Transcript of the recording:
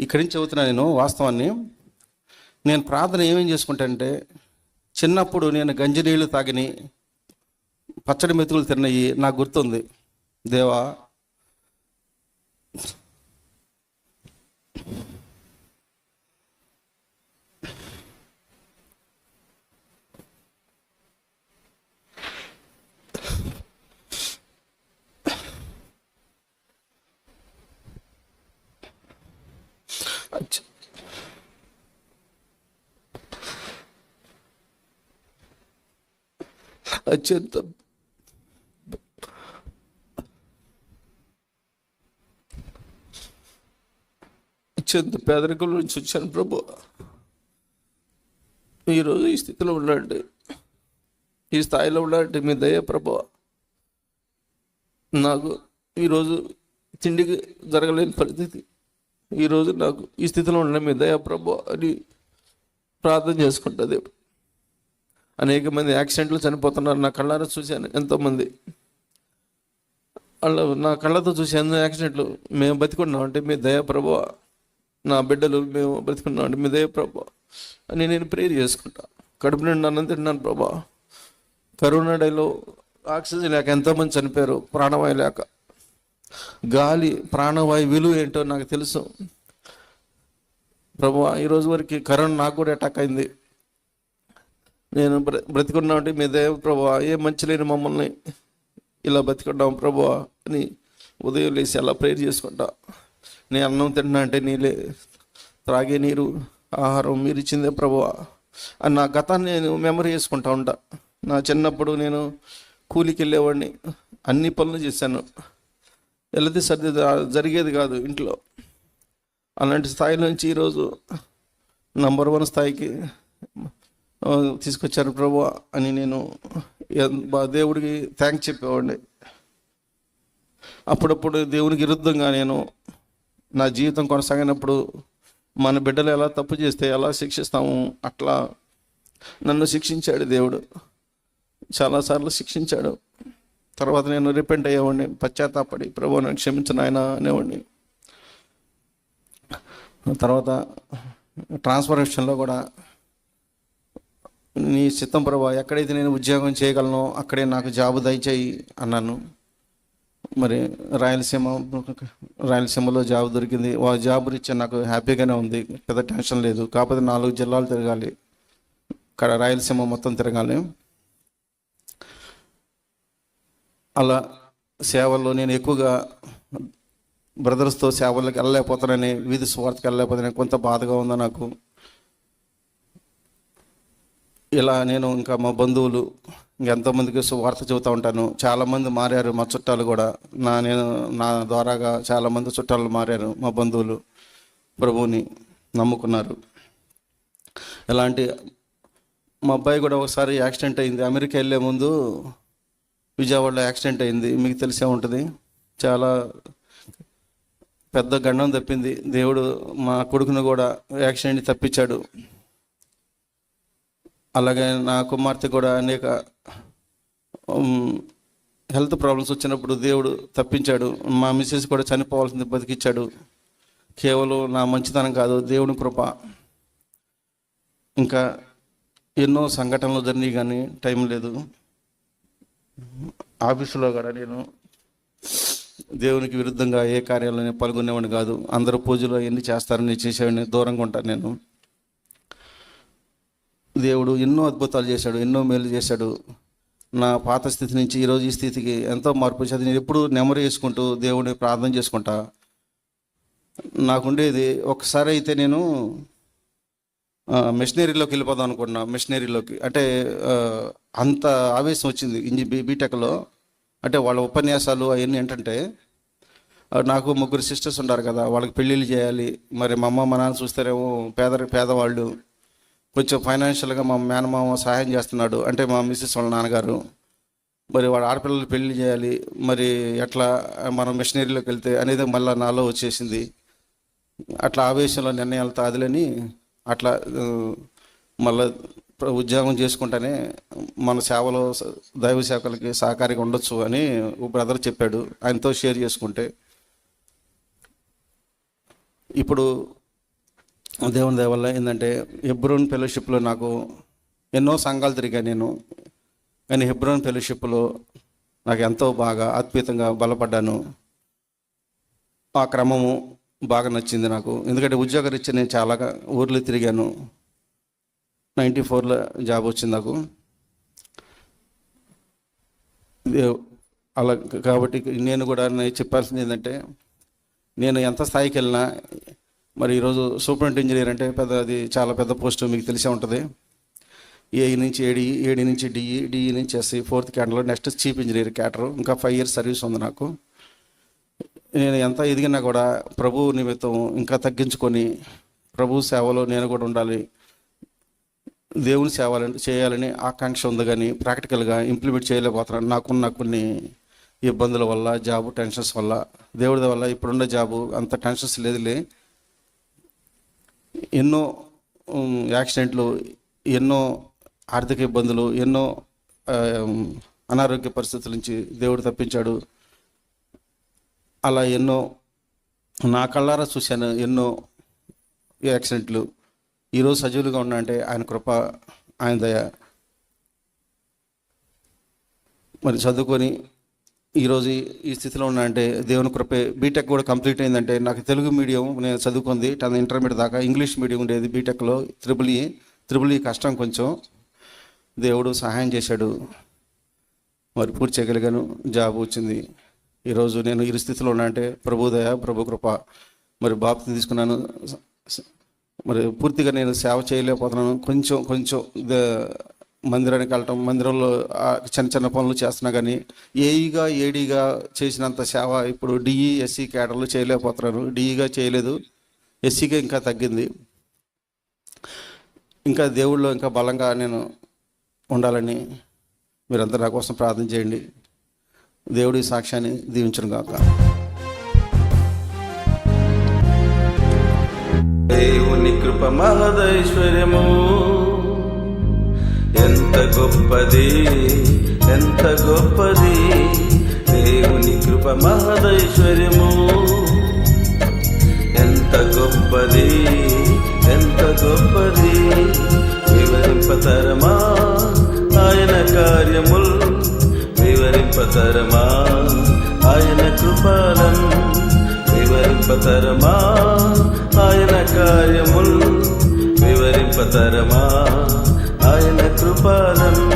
ఇక్కడి నుంచి చదువుతున్నా నేను వాస్తవాన్ని. నేను ప్రార్థన ఏమేం చేసుకుంటానంటే చిన్నప్పుడు నేను గంజి నీళ్ళు తాగిని పచ్చడి మెతుకులు తిన్నవి నాకు గుర్తుంది. దేవా అచ్చ- అత్యంత అత్యంత పేదరికం నుంచి వచ్చాను ప్రభు. ఈరోజు ఈ స్థితిలో ఉండండి. ఈ స్థాయిలో ఉండండి మీ దయ ప్రభు. నాకు ఈరోజు తిండికి జరగలేని పరిస్థితి. ఈరోజు నాకు ఈ స్థితిలో ఉండడం మీ దయ ప్రభు అని ప్రార్థన చేసుకుంటుంది అనేక మంది యాక్సిడెంట్లు చనిపోతున్నారు. నా కళ్ళారా చూశాను. ఎంతోమంది వాళ్ళ నా కళ్ళతో చూశాను యాక్సిడెంట్లు మేము బతికున్నాం. అంటే మీ దయ ప్రభు నా బిడ్డలు మేము బ్రతికున్నామంటే అంటే మీ దయప్రభు అని నేను ప్రేర్ చేసుకుంటా. కడుపు నిండి అన్నం తిన్నాను ప్రభా. కరోనా డేలో ఆక్సిజన్ లేక ఎంతోమంది చనిపోయారు. ప్రాణవాయు లేక. గాలి ప్రాణవాయు విలువ ఏంటో నాకు తెలుసు. ప్రభు ఈరోజు వరకు కరోనా నాకు కూడా అటాక్ అయింది. నేను బ్ర బ్రతికున్నా మీ దేవ ప్రభు ఏ మంచి లేని మమ్మల్ని ఇలా బతికున్నాం ప్రభు అని ఉదయం లేచి అలా ప్రేర్ చేసుకుంటా. నేను అన్నం తిన్నా అంటే నీళ్ళే. త్రాగే నీరు ఆహారం మీరు ఇచ్చిందే ప్రభు అని నా గతాన్ని నేను మెమరీ చేసుకుంటా ఉంటా. నా చిన్నప్పుడు నేను కూలికి వెళ్ళేవాడిని. అన్ని పనులు చేశాను. వెళితే సర్ది జరిగేది కాదు ఇంట్లో. అలాంటి స్థాయి నుంచి ఈరోజు నంబర్ వన్ స్థాయికి తీసుకొచ్చారు ప్రభు అని నేను దేవుడికి థ్యాంక్స్ చెప్పేవాడిని. అప్పుడప్పుడు దేవునికి విరుద్ధంగా నేను నా జీవితం కొనసాగినప్పుడు మన బిడ్డలు ఎలా తప్పు చేస్తే ఎలా శిక్షిస్తాము అట్లా నన్ను శిక్షించాడు దేవుడు. చాలాసార్లు శిక్షించాడు. తర్వాత నేను రిపెంట్ అయ్యేవాడిని పశ్చాత్తాపడి ప్రభు నన్ను క్షమించిన ఆయన అనేవాడిని. తర్వాత ట్రాన్స్ఫర్మేషన్లో కూడా నీ చిత్తం ప్రభా ఎక్కడైతే నేను ఉద్యోగం చేయగలను అక్కడే నాకు జాబ్ దయచేయి అన్నాను. మరి రాయలసీమ రాయలసీమలో జాబ్ దొరికింది. ఆ జాబ్ రీత్యా నాకు హ్యాపీగానే ఉంది పెద్ద టెన్షన్ లేదు. కాకపోతే నాలుగు జిల్లాలు తిరగాలి. ఇక్కడ రాయలసీమ మొత్తం తిరగాలి. అలా సేవల్లో నేను ఎక్కువగా బ్రదర్స్తో సేవలకు వెళ్ళలేకపోతానని వీధి స్వార్థకి వెళ్ళలేకపోతానని కొంత బాధగా ఉందా నాకు. ఇలా నేను ఇంకా మా బంధువులు ఇంకెంతమందికి సువార్త చెబుతూ ఉంటాను. చాలామంది మారారు మా చుట్టాలు కూడా. నా నేను నా ద్వారాగా చాలామంది చుట్టాలు మారారు మా బంధువులు. ప్రభువుని నమ్ముకున్నారు. ఇలాంటి మా అబ్బాయి కూడా ఒకసారి యాక్సిడెంట్ అయింది. అమెరికా వెళ్ళే ముందు విజయవాడలో యాక్సిడెంట్ అయింది. మీకు తెలిసే ఉంటుంది. చాలా పెద్ద గండం తప్పింది. దేవుడు మా కొడుకును కూడా యాక్సిడెంట్ తప్పించాడు. అలాగే నా కుమార్తె కూడా అనేక హెల్త్ ప్రాబ్లమ్స్ వచ్చినప్పుడు దేవుడు తప్పించాడు. మా మిస్సెస్ కూడా చనిపోవాల్సింది బతికిచ్చాడు. కేవలం నా మంచితనం కాదు దేవుని కృప. ఇంకా ఎన్నో సంఘటనలు జరిగినాయి కానీ టైం లేదు. ఆఫీసులో కూడా నేను దేవునికి విరుద్ధంగా ఏ కార్యాలలో నేను పాల్గొనేవాడిని కాదు. అందరూ పూజలు ఎన్ని చేస్తారని చేసేవాడిని. దూరంగా ఉంటాను నేను. దేవుడు ఎన్నో అద్భుతాలు చేశాడు ఎన్నో మేలు చేశాడు. నా పాత స్థితి నుంచి ఈరోజు ఈ స్థితికి ఎంతో మార్పు వచ్చేది. నేను ఎప్పుడు నెమరు వేసుకుంటూ దేవుడిని ప్రార్థన చేసుకుంటా. నాకుండేది ఒకసారి అయితే నేను మిషనరీలోకి వెళ్ళిపోదాం అనుకున్నా మిషనరీలోకి. అంటే అంత ఆవేశం వచ్చింది ఇంజి బీ బీటెక్లో. అంటే వాళ్ళ ఉపన్యాసాలు అవన్నీ ఏంటంటే నాకు ముగ్గురు సిస్టర్స్ ఉంటారు కదా వాళ్ళకి పెళ్ళిళ్ళు చేయాలి. మరి మా అమ్మ మా నాన్న చూస్తారేమో పేద పేదవాళ్ళు. కొంచెం ఫైనాన్షియల్గా మా మేనమామ సహాయం చేస్తున్నాడు. అంటే మా మిస్సెస్ వాళ్ళ నాన్నగారు. మరి వాడు ఆడపిల్లలు పెళ్ళి చేయాలి. మరి ఎట్లా మనం మిషనరీలోకి వెళ్తే అనేది మళ్ళీ నాలో వచ్చేసింది. అట్లా ఆవేశంలో నిర్ణయాలు తాదులని అట్లా మళ్ళీ మళ్ళా ఉద్యోగం చేసుకుంటేనే మన సేవలో దైవ సేవకులకి సహకారిగా ఉండొచ్చు అని ఓ బ్రదర్ చెప్పాడు. ఆయనతో షేర్ చేసుకుంటే ఇప్పుడు దేవుని దయవల్ల ఏంటంటే హెబ్రోన్ ఫెలోషిప్లో నాకు ఎన్నో సంఘాలు తిరిగా నేను. కానీ హెబ్రోన్ ఫెలోషిప్లో నాకు ఎంతో బాగా అద్భుతంగా బలపడ్డాను. ఆ క్రమము బాగా నచ్చింది నాకు. ఎందుకంటే ఉద్యోగరీత్యా నేను చాలా ఊర్లు తిరిగాను. నైంటీ ఫోర్లో జాబ్ వచ్చింది నాకు. అలా కాబట్టి నేను కూడా నేను చెప్పాల్సింది ఏంటంటే నేను ఎంత స్థాయికి వెళ్ళినా మరి ఈరోజు సూపరింట్ ఇంజనీర్ అంటే పెద్ద అది చాలా పెద్ద పోస్ట్ మీకు తెలిసే ఉంటుంది. ఏఈ నుంచి ఏడి ఏడి నుంచి డిఈ డిఈ నుంచి ఎస్సీ ఫోర్త్ క్యాటర్లో నెక్స్ట్ చీఫ్ ఇంజనీర్ క్యాటర్ ఇంకా ఫైవ్ ఇయర్స్ సర్వీస్ ఉంది నాకు. నేను ఎంత ఎదిగినా కూడా ప్రభు నిమిత్తం ఇంకా తగ్గించుకొని ప్రభు సేవలో నేను కూడా ఉండాలి. దేవుని సేవలని చేయాలని ఆకాంక్ష ఉంది కానీ ప్రాక్టికల్గా ఇంప్లిమెంట్ చేయలేకపోతున్నాను. నాకున్న కొన్ని ఇబ్బందుల వల్ల జాబ్ టెన్షన్స్ వల్ల దేవుడి వల్ల ఇప్పుడున్న జాబు అంత టెన్షన్స్ లేదులే. ఎన్నో యాక్సిడెంట్లు ఎన్నో ఆర్థిక ఇబ్బందులు ఎన్నో అనారోగ్య పరిస్థితుల నుంచి దేవుడు తప్పించాడు. అలా ఎన్నో నా కళ్ళారా చూశాను ఎన్నో యాక్సిడెంట్లు. ఈరోజు సజీవులుగా ఉన్నా అంటే ఆయన కృప ఆయన దయ. మరి చదువుకొని ఈరోజు ఈ- స్థితిలో ఉన్నా అంటే దేవుని కృపే బీటెక్ కూడా కంప్లీట్ అయిందంటే నాకు తెలుగు మీడియం నేను చదువుకుంది టెన్ ఇంటర్మీడియట్ దాకా ఇంగ్లీష్ మీడియం ఉండేది బీటెక్లో త్రిబుల్ ఈ త్రిబుల్ ఈ కష్టం కొంచెం. దేవుడు సహాయం చేశాడు. మరి పూర్తి చేయగలిగాను జాబ్ వచ్చింది. ఈరోజు నేను ఈ స్థితిలో ఉన్నా అంటే ప్రభుదయ ప్రభు కృప. మరి బాప్తి తీసుకున్నాను. మరి పూర్తిగా నేను సేవ చేయలేకపోతున్నాను. కొంచెం కొంచెం ద- మందిరానికి వెళ్ళటం మందిరంలో చిన్న చిన్న పనులు చేస్తున్నా కానీ ఏఈగా ఏడీగా చేసినంత సేవ ఇప్పుడు డిఈ ఎస్సీ కేటర్లు చేయలేకపోతున్నాను డిఈగా చేయలేదు. ఎస్సీగా ఇంకా తగ్గింది. ఇంకా దేవుళ్ళు ఇంకా బలంగా నేను ఉండాలని మీరంతా నా కోసం ప్రార్థన చేయండి. దేవుడి సాక్ష్యాన్ని దీవించను గాక. దేవుని కృప మహదైశ్వర్యము. ఎంత గొప్పది ఎంత గొప్పది. దేవుని కృప మహదైశ్వర్యము. ఎంత గొప్పది ఎంత గొప్పది. వివరింపతరమా వివరింపతరమా ఆయన కృపాలను వివరింపతరమా? ఆయన కార్యముల్ వివరింపతరమా? ఆయన కృపాలను